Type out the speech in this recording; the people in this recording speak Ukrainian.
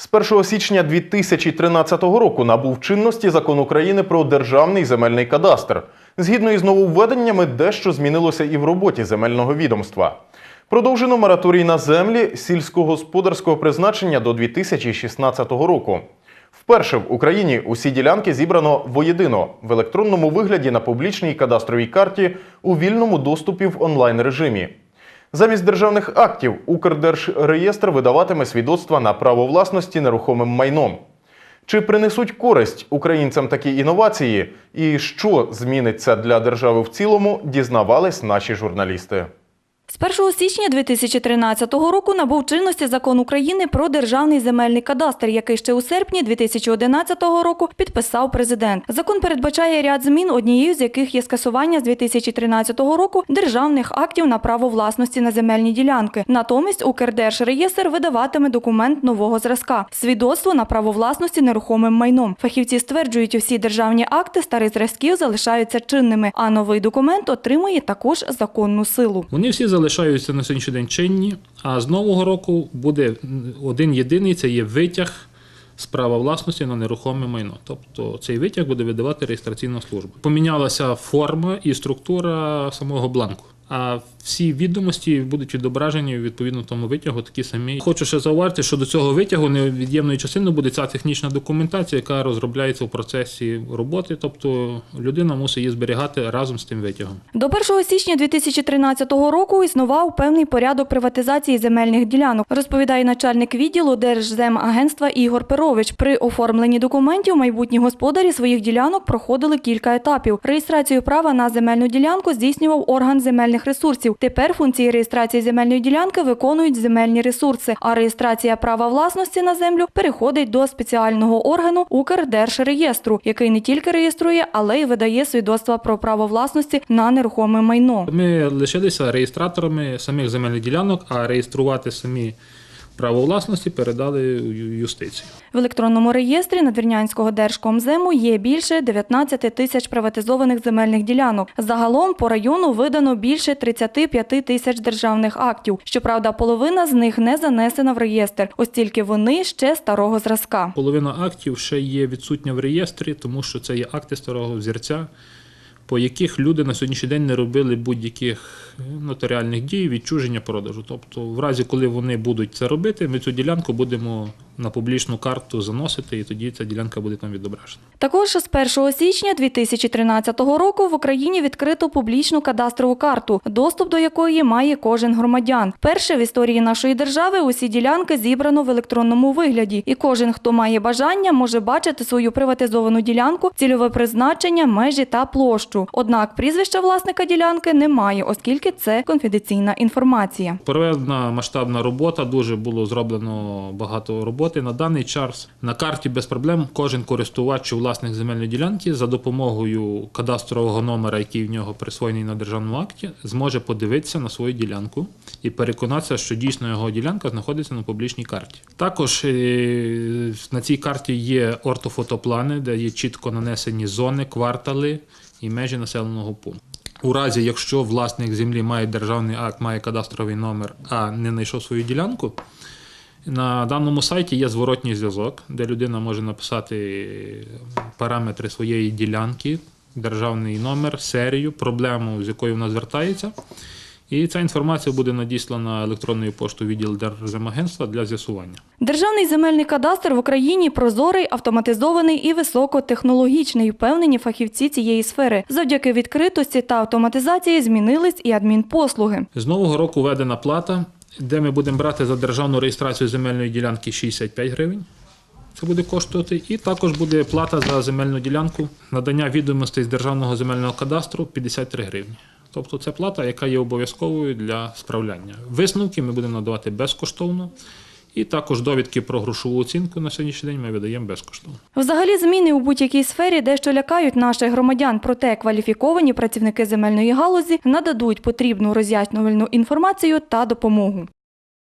З 1 січня 2013 року набув чинності закон України про державний земельний кадастр. Згідно із нововведеннями, дещо змінилося і в роботі земельного відомства. Продовжено мораторій на землі сільськогосподарського призначення до 2016 року. Вперше в Україні усі ділянки зібрано воєдино в електронному вигляді на публічній кадастровій карті у вільному доступі в онлайн режимі. Замість державних актів Укрдержреєстр видаватиме свідоцтва на право власності нерухомим майном. Чи принесуть користь українцям такі інновації, і що зміниться для держави в цілому, дізнавались наші журналісти. З 1 січня 2013 року набув чинності закон України про державний земельний кадастр, який ще у серпні 2011 року підписав президент. Закон передбачає ряд змін, однією з яких є скасування з 2013 року державних актів на право власності на земельні ділянки. Натомість Укрдержреєстр видаватиме документ нового зразка свідоцтво на право власності нерухомим майном. Фахівці стверджують, усі державні акти старих зразків залишаються чинними, а новий документ отримує також законну силу. Вони всі залишаються на сьогоднішній день чинні, а з нового року буде один єдиний це є витяг з права власності на нерухоме майно. Тобто цей витяг буде видавати реєстраційна служба. Помінялася форма і структура самого бланку. А всі відомості будуть відображені відповідно тому витягу такі самі. Хочу ще зауважити, що до цього витягу невід'ємною частиною буде ця технічна документація, яка розробляється в процесі роботи. Тобто людина мусить її зберігати разом з тим витягом. До 1 січня 2013 року існував певний порядок приватизації земельних ділянок, розповідає начальник відділу Держземагентства Ігор Перович. При оформленні документів майбутні господарі своїх ділянок проходили кілька етапів. Реєстрацію права на земельну ділянку здійснював орган земельних ресурсів. Тепер функції реєстрації земельної ділянки виконують земельні ресурси, а реєстрація права власності на землю переходить до спеціального органу Укрдержреєстру, який не тільки реєструє, але й видає свідоцтва про право власності на нерухоме майно. Ми лишилися реєстраторами самих земельних ділянок, а реєструвати самі право власності передали юстицію. В електронному реєстрі Надвірнянського держкомзему є більше 19 тисяч приватизованих земельних ділянок. Загалом по району видано більше 35 тисяч державних актів. Щоправда, половина з них не занесена в реєстр, оскільки вони ще старого зразка. Половина актів ще є відсутня в реєстрі, тому що це є акти старого взірця, по яких люди на сьогоднішній день не робили будь-яких нотаріальних дій, відчуження продажу. Тобто, в разі, коли вони будуть це робити, ми цю ділянку будемо на публічну карту заносити, і тоді ця ділянка буде там відображена. Також з 1 січня 2013 року в Україні відкрито публічну кадастрову карту, доступ до якої має кожен громадян. Перше в історії нашої держави усі ділянки зібрано в електронному вигляді, і кожен, хто має бажання, може бачити свою приватизовану ділянку, цільове призначення, межі та площу. Однак прізвища власника ділянки немає, оскільки це конфіденційна інформація. Проведена масштабна робота, дуже було зроблено багато роботи. На даний час на карті без проблем кожен користувач чи власник земельної ділянки за допомогою кадастрового номера, який в нього присвоєний на державному акті, зможе подивитися на свою ділянку і переконатися, що дійсно його ділянка знаходиться на публічній карті. Також е, на цій карті є ортофотоплани, де є чітко нанесені зони, квартали і межі населеного пункту. У разі, якщо власник землі має державний акт, має кадастровий номер, а не знайшов свою ділянку, на даному сайті є зворотній зв'язок, де людина може написати параметри своєї ділянки, державний номер, серію, проблему, з якою вона звертається. І ця інформація буде надіслана електронною поштою відділ Держземагентства для з'ясування. Державний земельний кадастр в Україні прозорий, автоматизований і високотехнологічний, впевнені фахівці цієї сфери. Завдяки відкритості та автоматизації змінились і адмінпослуги. З нового року введена плата, де ми будемо брати за державну реєстрацію земельної ділянки 65 гривень. Це буде коштувати. І також буде плата за земельну ділянку, надання відомостей з державного земельного кадастру 53 гривні. Тобто це плата, яка є обов'язковою для справляння. Висновки ми будемо надавати безкоштовно. І також довідки про грошову оцінку на сьогоднішній день ми видаємо безкоштовно. Взагалі, зміни у будь-якій сфері дещо лякають наших громадян, проте кваліфіковані працівники земельної галузі нададуть потрібну роз'яснювальну інформацію та допомогу.